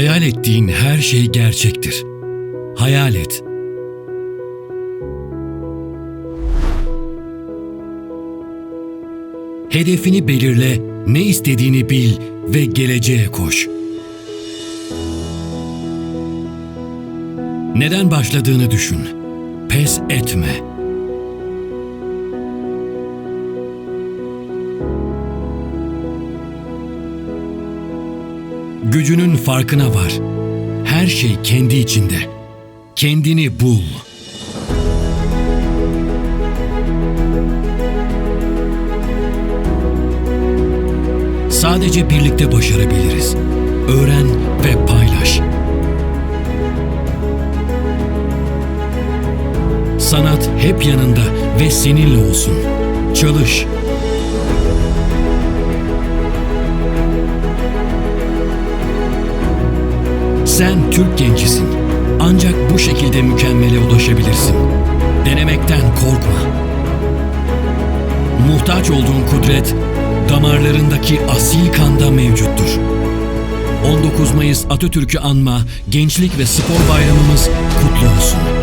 Hayal ettiğin her şey gerçektir. Hayal et. Hedefini belirle, ne istediğini bil ve geleceğe koş. Neden başladığını düşün. Pes etme. Gücünün farkına var. Her şey kendi içinde. Kendini bul. Sadece birlikte başarabiliriz. Öğren ve paylaş. Sanat hep yanında ve seninle olsun. Çalış. Sen Türk gencisin. Ancak bu şekilde mükemmele ulaşabilirsin. Denemekten korkma. Muhtaç olduğun kudret damarlarındaki asil kanda mevcuttur. 19 Mayıs Atatürk'ü anma, Gençlik ve Spor Bayramımız kutlu olsun.